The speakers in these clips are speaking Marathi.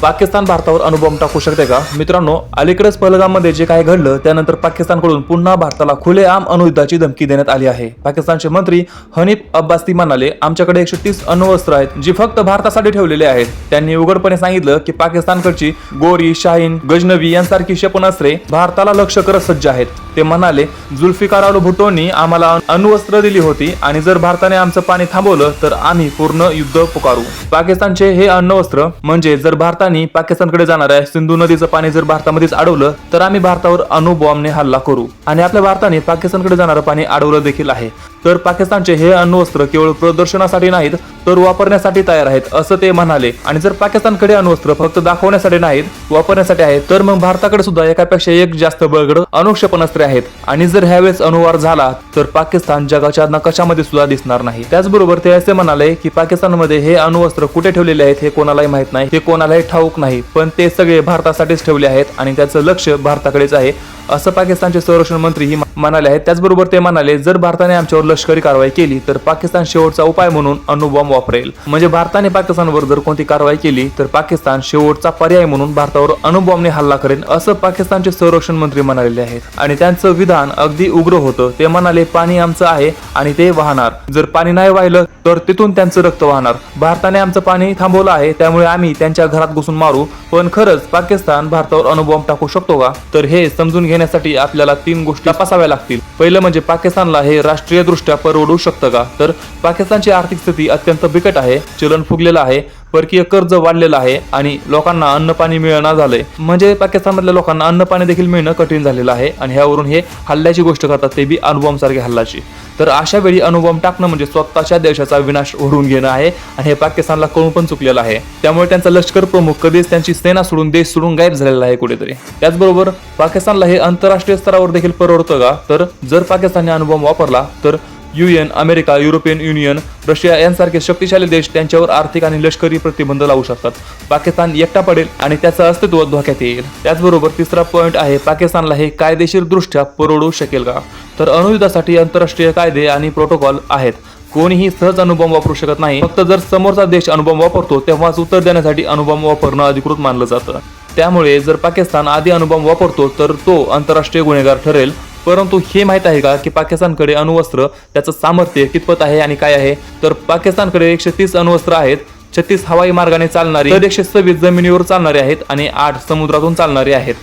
पाकिस्तान भारतावर अणुबॉम्ब टाकू शकते का? मित्रांनो अलीकडेच पहलगाममध्ये जे काही घडलं त्यानंतर पाकिस्तानकडून पुन्हा भारताला खुलेआम अणुयुद्धाची धमकी देण्यात आली आहे. पाकिस्तानचे मंत्री हनीफ अब्बासी म्हणाले आमच्याकडे एकशे तीस अणुअस्त्र आहेत जी फक्त भारतासाठी ठेवलेले आहेत. त्यांनी उघडपणे सांगितलं की पाकिस्तानकडची गोरी शाहीन गजनवी यांसारखी क्षेपणास्त्रे भारताला लक्ष करत सज्ज आहेत. ते म्हणाले जुल्फिकार अल भुट्टोंनी आम्हाला अणुअस्त्र दिली होती आणि जर भारताने आमचं पाणी थांबवलं तर आम्ही पूर्ण युद्ध पुकारू. पाकिस्तानचे हे अण्वस्त्र म्हणजे जर भारता भारताने पाकिस्तानकडे जाणाऱ्या सिंधू नदीचं पाणी जर भारतामध्येच अडवलं तर आम्ही भारतावर अणुबॉम्बने हल्ला करू. आणि आपल्या भारताने पाकिस्तानकडे जाणारं पाणी अडवलं देखील आहे. तर पाकिस्तानचे हे अण्वस्त्र केवळ प्रदर्शनासाठी नाहीत तर वापरण्यासाठी तयार आहेत असं ते म्हणाले. आणि जर पाकिस्तानकडे अण्वस्त्र फक्त दाखवण्यासाठी नाहीत वापरण्यासाठी आहेत तर मग भारताकडे सुद्धा एकापेक्षा एक जास्त बळगड अणुक्षेपणास्त्रे आहेत. आणि जर ह्यावेळेस अणुवार झाला तर पाकिस्तान जगाच्या नकाशामध्ये सुद्धा दिसणार नाही. त्याचबरोबर ते असे म्हणाले की पाकिस्तानमध्ये हे अणुअस्त्र कुठे ठेवलेले आहेत हे कोणालाही माहीत नाही हे कोणालाही ठाऊक नाही पण ते सगळे भारतासाठीच ठेवले आहेत आणि त्याचं लक्ष भारताकडेच आहे असं पाकिस्तानचे संरक्षण मंत्रीही म्हणाले आहेत. त्याचबरोबर ते म्हणाले जर भारताने आमच्यावर लष्करी कारवाई केली तर पाकिस्तान शेवटचा उपाय म्हणून अणुबॉम्ब वापरेल. म्हणजे भारताने पाकिस्तानवर जर कोणती कारवाई केली तर पाकिस्तान शेवटचा पर्याय म्हणून भारतावर अणुबॉम्बने हल्ला करेल असं पाकिस्तानचे संरक्षण मंत्री म्हणालेले आहेत. आणि त्यांचं विधान अगदी उग्र होतं. ते म्हणाले पाणी आमचं आहे आणि ते वाहणार. जर पाणी नाही वाहिलं तर तिथून त्यांचं रक्त वाहणार. भारताने आमचं पाणी थांबवलं आहे त्यामुळे आम्ही त्यांच्या घरात घुसून मारू. पण खरंच पाकिस्तान भारतावर अणुबॉम्ब टाकू शकतो का? तर हे समजून घेण्यासाठी आपल्याला तीन गोष्टी तपासाव्या लागतील. पहिलं म्हणजे पाकिस्तानला हे राष्ट्रीय दृष्ट्या परवडू शकतं का? तर पाकिस्तानची आर्थिक स्थिती अत्यंत बिकट आहे चलन फुगलेलं आहे. परकीय कर्ज वाढलेलं आहे आणि लोकांना अन्नपाणी मिळणं झालंय. म्हणजे पाकिस्तानमधल्या लोकांना अन्नपाणी देखील मिळणं कठीण झालेलं आहे आणि ह्यावरून हे हल्ल्याची गोष्ट करतात ते बी अणुबॉम्ब सारख्या हल्ल्याची तर अशा वेळी अणुबॉम्ब टाकणं म्हणजे स्वतःच्या देशाचा विनाश ओढून घेणं आहे आणि हे पाकिस्तानला कळून पण चुकलेलं आहे. त्यामुळे त्यांचा लष्कर प्रमुख कधीच त्यांची सेना सोडून देश सोडून गायब झालेला आहे कुठेतरी. त्याचबरोबर पाकिस्तानला हे आंतरराष्ट्रीय स्तरावर देखील परवडतं का? तर जर पाकिस्तानने अणुबॉम्ब वापरला तर UN America European Union Russia यांसारखे शक्तिशाली देश त्यांच्यावर आर्थिक आणि लष्करी प्रतिबंध लावू शकतात. पाकिस्तान एकटा पडेल आणि त्याचं अस्तित्व धोक्यात येईल. त्याचबरोबर तिसरा पॉईंट आहे पाकिस्तानला हे कायदेशीर दृष्ट्या परवडू शकेल का? तर अणुयुद्धासाठी आंतरराष्ट्रीय कायदे आणि प्रोटोकॉल आहेत. कोणीही सहज अणुबॉम्ब वापरू शकत नाही. फक्त जर समोरचा देश अणुबॉम्ब वापरतो तेव्हाच उत्तर देण्यासाठी अणुबॉम्ब वापरणं अधिकृत मानलं जातं. त्यामुळे जर पाकिस्तान आधी अणुबॉम्ब वापरतो तर तो आंतरराष्ट्रीय गुन्हेगार ठरेल. परंतु हे माहीत आहे का की पाकिस्तानकडे अणुवस्त्र त्याचं सामर्थ्य कितपत आहे आणि काय आहे? तर पाकिस्तानकडे एकशे तीस अणुवस्त्र आहेत. छत्तीस हवाई मार्गाने चालणारी तर एकशे सव्वीस जमिनीवर चालणारे आहेत आणि आठ समुद्रातून चालणारे आहेत.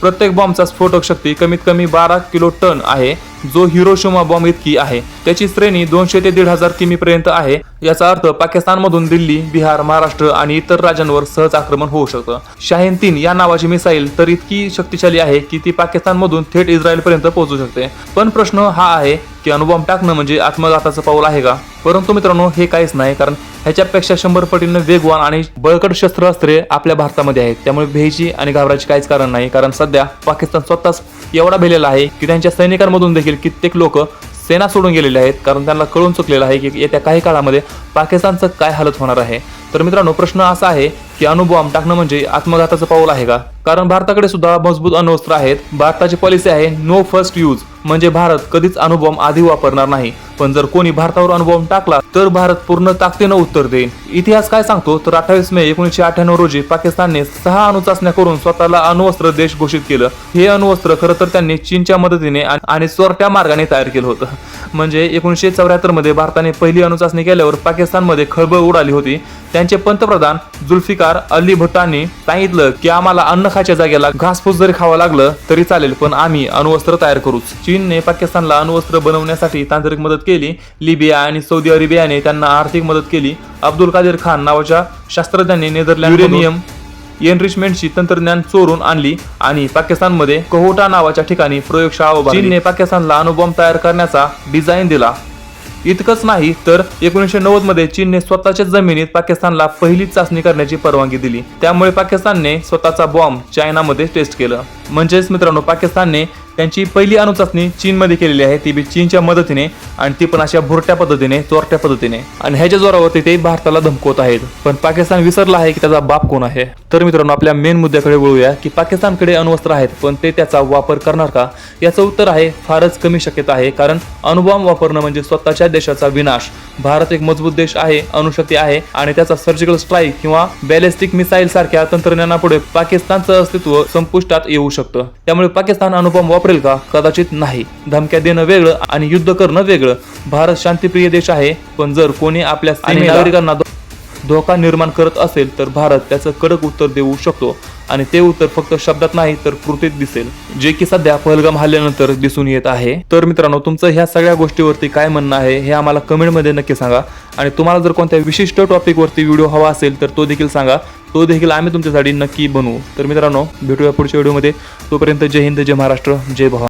प्रत्येक बॉम्बचा स्फोटक शक्ती कमीत कमी बारा किलो टन आहे. जो हिरोशिमा बॉम्ब इतकी आहे. त्याची श्रेणी दोनशे ते दीड हजार किमी पर्यंत आहे. याचा अर्थ पाकिस्तानमधून दिल्ली बिहार महाराष्ट्र आणि इतर राज्यांवर सहज आक्रमण होऊ शकतं. शाहीन तीन या नावाची मिसाईल तर इतकी शक्तिशाली आहे की ती पाकिस्तानमधून थेट इस्रायल पर्यंत पोहोचू शकते. पण प्रश्न हा आहे की अणुबॉम्ब टाकणं म्हणजे आत्मघाताचं पाऊल आहे का? परंतु मित्रांनो हे काहीच नाही कारण ह्याच्यापेक्षा शंभर पटीनं वेगवान आणि बळकट शस्त्रास्त्रे आपल्या भारतामध्ये आहेत. त्यामुळे भ्यायची आणि घाबरायची काहीच कारण नाही कारण सध्या पाकिस्तान स्वतःच एवढा भेलेला आहे की त्यांच्या सैनिकांमधून देखील कित्येक लोक सेना सोडून गेलेले आहेत कारण त्यांना कळून चुकलेलं आहे की येत्या काही काळामध्ये पाकिस्तानचं काय हालत होणार आहे. तर मित्रांनो प्रश्न असा आहे की अणुबॉम्ब टाकणं म्हणजे आत्मघाताचं पाऊल आहे का? कारण भारताकडे सुद्धा मजबूत अण्वस्त्र आहेत. भारताची पॉलिसी आहे नो फर्स्ट यूज म्हणजे भारत कधीच अणुबॉम्ब आधी वापरणार नाही. पण जर कोणी भारतावर अणुबॉम्ब टाकला तर भारत पूर्ण ताकदीनं उत्तर देईल इतिहास काय सांगतो? तर अठ्ठावीस मे एकोणीसशे अठ्ठ्याण्णव रोजी पाकिस्तानने सहा अणुचाचण्या करून स्वतःला अणुवस्त्र देश घोषित केलं. हे अणुवस्त्र खरं तर त्यांनी चीनच्या मदतीने आणि- आणि चोरट्या मार्गाने तयार केलं होतं. म्हणजे एकोणीसशे चौऱ्याहत्तरमध्ये भारताने पहिली अणुचाचणी केल्यावर पाकिस्तानमध्ये खळबळ उडाली होती. त्यांचे पंतप्रधान जुल्फिकार अली भट्टांनी सांगितलं की आम्हाला अन्न खायच्या जागेला घासफूस जरी खावं लागलं तरी चालेल पण आम्ही अणुवस्त्र तयार करूच. चीनने पाकिस्तानला अणुवस्त्र बनवण्यासाठी तांत्रिक मदत केली. लिबिया आणि सौदी अरेबियाने त्यांना आर्थिक मदत केली. अब्दुल कादिर खान नावाच्या शास्त्रज्ञांनी नेदरलँड युरेनियम एनरिचमेंटची तंत्रज्ञान चोरून आणली आणि पाकिस्तानमध्ये कहोटा नावाच्या ठिकाणी प्रयोगशाळा उभारली. चीनने पाकिस्तानला अणुबॉम्ब तयार करण्याचा डिझाईन दिला. इतकंच नाही तर एकोणीसशे नव्वदमध्ये चीनने स्वतःच्या जमिनीत पाकिस्तानला पहिलीच चाचणी करण्याची परवानगी दिली. त्यामुळे पाकिस्तानने स्वतःचा बॉम्ब चायनामध्ये टेस्ट केलं. म्हणजेच मित्रांनो पाकिस्तानने त्यांची पहिली अणुचाचणी चीनमध्ये केलेली आहे. ती बी चीनच्या मदतीने आणि ती पण अशा भुरट्या पद्धतीने चोरट्या पद्धतीने. आणि ह्याच्या जोरावरती ते भारताला धमकवत आहेत. पण पाकिस्तान विसरला आहे की त्याचा बाप कोण आहे? तर मित्रांनो आपल्या मेन मुद्द्याकडे वळूया की पाकिस्तानकडे अणुवस्त्र आहेत पण ते त्याचा वापर करणार का? याचं उत्तर आहे फारच कमी शक्यता आहे कारण अणुबॉम्ब वापरणं म्हणजे स्वतःच्या देशाचा विनाश. भारत एक मजबूत देश आहे अणुशक्ती आहे आणि त्याचा सर्जिकल स्ट्राईक किंवा बॅलिस्टिक मिसाईल सारख्या तंत्रज्ञानापुढे पाकिस्तानचं अस्तित्व संपुष्टात येऊ शकतं. त्यामुळे पाकिस्तान अणुबॉम्ब वापरेल का? कदाचित नाही. धमक्या देणं वेगळं आणि युद्ध करणं वेगळं. भारत शांतिप्रिय देश आहे पण जर कोणी आपल्या नागरिकांना धोका निर्माण करत असेल तर भारत त्याचं कडक उत्तर देऊ शकतो. आणि ते उत्तर फक्त शब्दात नाही तर कृतीत दिसेल. जे की सध्या पहलगाम हल्ल्यानंतर दिसून येत आहे. तर मित्रांनो तुमचं ह्या सगळ्या गोष्टीवरती काय म्हणणं आहे हे आम्हाला कमेंटमध्ये नक्की सांगा. आणि तुम्हाला जर कोणत्या विशिष्ट टॉपिकवरती व्हिडिओ हवा असेल तर तो देखील सांगा. तो देखील आम्ही तुमच्यासाठी नक्की बनवू. तर मित्रांनो भेटूया पुढच्या व्हिडिओमध्ये. तोपर्यंत जय हिंद जय महाराष्ट्र जय भवा